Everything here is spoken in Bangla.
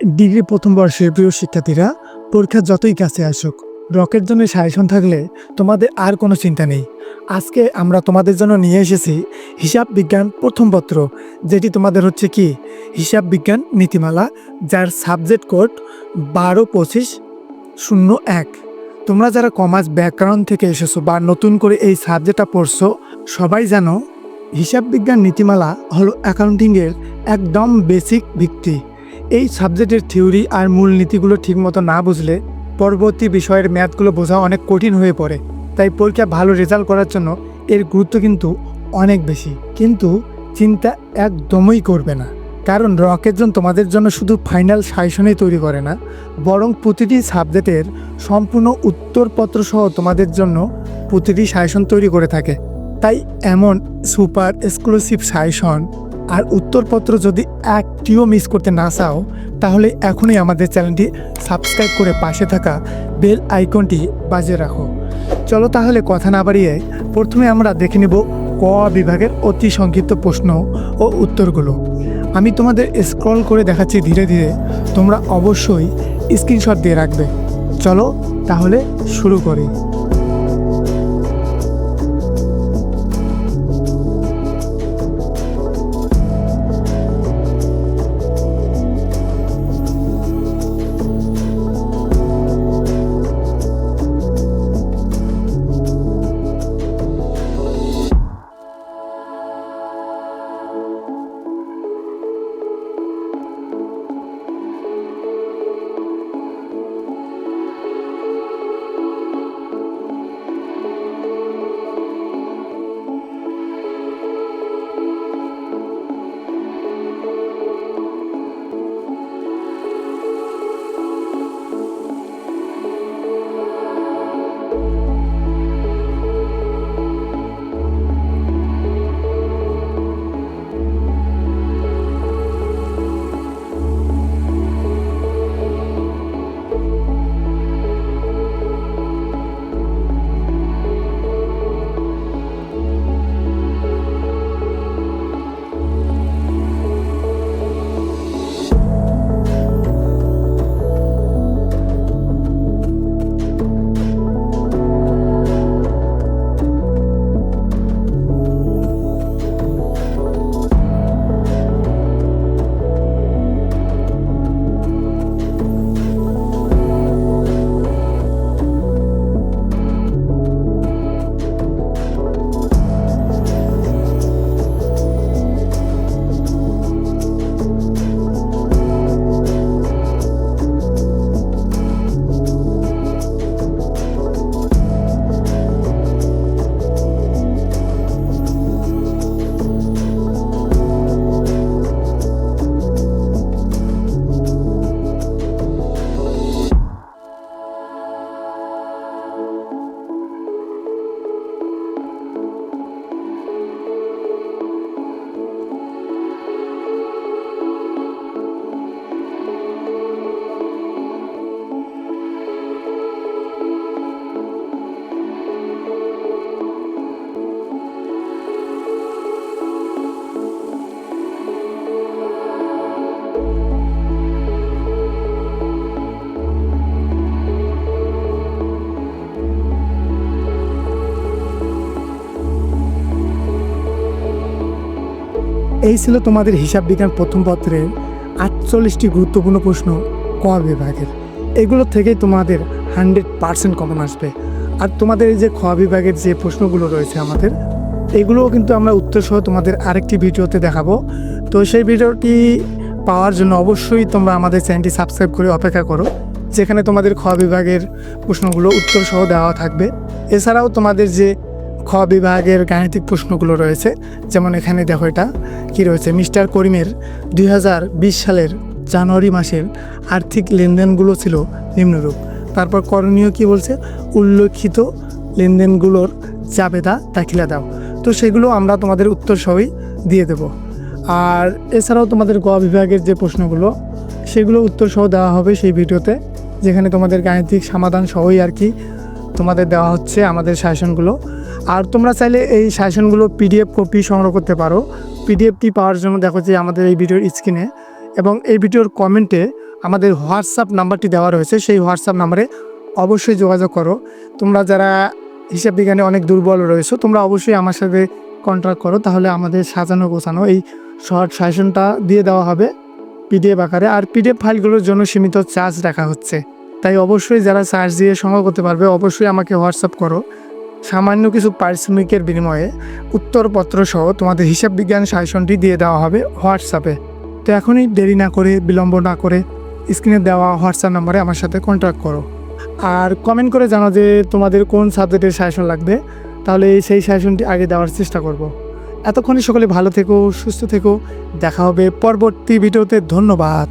ডিগ্রি প্রথম বর্ষের প্রিয় শিক্ষার্থীরা, পরীক্ষা যতই কাছে আসুক রকের জন্য সাজেশন থাকলে তোমাদের আর কোনো চিন্তা নেই। আজকে আমরা তোমাদের জন্য নিয়ে এসেছি হিসাব বিজ্ঞান প্রথম পত্র, যেটি তোমাদের হচ্ছে কি? হিসাব বিজ্ঞান নীতিমালা, যার সাবজেক্ট কোড বারো পঁচিশ শূন্য এক। তোমরা যারা কমার্স ব্যাকগ্রাউন্ড থেকে এসেছ বা নতুন করে এই সাবজেক্টটা পড়ছো, সবাই জানো হিসাব বিজ্ঞান নীতিমালা হলো অ্যাকাউন্টিংয়ের একদম বেসিক ভিত্তি। এই সাবজেক্টের থিওরি আর মূলনীতিগুলো ঠিকমতো না বুঝলে পরবর্তী বিষয়ের ম্যাথগুলো বোঝা অনেক কঠিন হয়ে পড়ে। তাই পরীক্ষা ভালো রেজাল্ট করার জন্য এর গুরুত্ব কিন্তু অনেক বেশি। কিন্তু চিন্তা একদমই করবে না। কারণ রকের জন্য তোমাদের জন্য শুধু ফাইনাল সাজেশনই তৈরি করে না, বরং প্রতিটি সাবজেক্টের সম্পূর্ণ উত্তরপত্র সহ তোমাদের জন্য প্রতিটি সাজেশন তৈরি করে থাকে। তাই এমন সুপার এক্সক্লুসিভ সাজেশন আর উত্তরপত্র যদি একটিও মিস করতে না চাও, তাহলে এখনই আমাদের চ্যানেলটি সাবস্ক্রাইব করে পাশে থাকা বেল আইকনটি বাজে রাখো। চলো তাহলে কথা না বাড়িয়ে প্রথমে আমরা দেখে নেব ক বিভাগের অতি সংক্ষিপ্ত প্রশ্ন ও উত্তরগুলো। আমি তোমাদের স্ক্রল করে দেখাচ্ছি ধীরে ধীরে, তোমরা অবশ্যই স্ক্রিনশট দিয়ে রাখবে। চলো তাহলে শুরু করি। এই ছিল তোমাদের হিসাব বিজ্ঞান প্রথম পত্রের আটচল্লিশটি গুরুত্বপূর্ণ প্রশ্ন ক বিভাগের। এগুলো থেকেই তোমাদের হান্ড্রেড পার্সেন্ট কমন আসবে। আর তোমাদের এই যে খ বিভাগের যে প্রশ্নগুলো রয়েছে আমাদের, এগুলোও কিন্তু আমরা উত্তর সহ তোমাদের আরেকটি ভিডিওতে দেখাবো। তো সেই ভিডিওটি পাওয়ার জন্য অবশ্যই তোমরা আমাদের চ্যানেলটি সাবস্ক্রাইব করে অপেক্ষা করো, যেখানে তোমাদের খ বিভাগের প্রশ্নগুলো উত্তর সহ দেওয়া থাকবে। এছাড়াও তোমাদের যে খ বিভাগের গাণিতিক প্রশ্নগুলো রয়েছে। যেমন এখানে দেখো এটা কি রয়েছে? মিস্টার করিমের দুই হাজার বিশ সালের জানুয়ারি মাসের আর্থিক লেনদেনগুলো ছিল নিম্নরূপ। তারপর করণীয় কি বলছে? উল্লেখিত লেনদেনগুলোর জাবেদা দাখিলা দাও। তো সেগুলো আমরা তোমাদের উত্তর সহই দিয়ে দেব। আর এছাড়াও তোমাদের গ বিভাগের যে প্রশ্নগুলো, সেগুলো উত্তর সহ দেওয়া হবে সেই ভিডিওতে, যেখানে তোমাদের গাণিতিক সমাধান সহই আর কি তোমাদের দেওয়া হচ্ছে আমাদের সাজেশনগুলো আর তোমরা চাইলে এই সাজেশনগুলো পিডিএফ কপি সংগ্রহ করতে পারো। পিডিএফটি পাওয়ার জন্য দেখো যে আমাদের এই ভিডিওর স্ক্রিনে এবং এই ভিডিওর কমেন্টে আমাদের হোয়াটসঅ্যাপ নাম্বারটি দেওয়া রয়েছে। সেই হোয়াটসঅ্যাপ নাম্বারে অবশ্যই যোগাযোগ করো। তোমরা যারা হিসাব বিজ্ঞানে অনেক দুর্বল রয়েছো, তোমরা অবশ্যই আমার সাথে কন্ট্যাক্ট করো। তাহলে আমাদের সাজানো গোছানো এই শর্ট সাজেশনটা দিয়ে দেওয়া হবে পিডিএফ আকারে। আর পিডিএফ ফাইলগুলোর জন্য সীমিত চার্জ রাখা হচ্ছে। তাই অবশ্যই যারা চার্জ দিয়ে সংগ্রহ করতে পারবে, অবশ্যই আমাকে হোয়াটসঅ্যাপ করো। সামান্য কিছু পারিশ্রমিকের বিনিময়ে উত্তরপত্র সহ তোমাদের হিসাব বিজ্ঞান সাজেশনটি দিয়ে দেওয়া হবে হোয়াটসঅ্যাপে তো এখনই দেরি না করে, বিলম্ব না করে স্ক্রিনে দেওয়া হোয়াটসঅ্যাপ নম্বরে আমার সাথে কন্ট্যাক্ট করো। আর কমেন্ট করে জানো যে তোমাদের কোন সাবজেক্টের সাজেশন লাগবে, তাহলে সেই সাজেশনটি আগে দেওয়ার চেষ্টা করব। এতক্ষণে সকলে ভালো থেকো, সুস্থ থেকো, দেখা হবে পরবর্তী ভিডিওতে, ধন্যবাদ।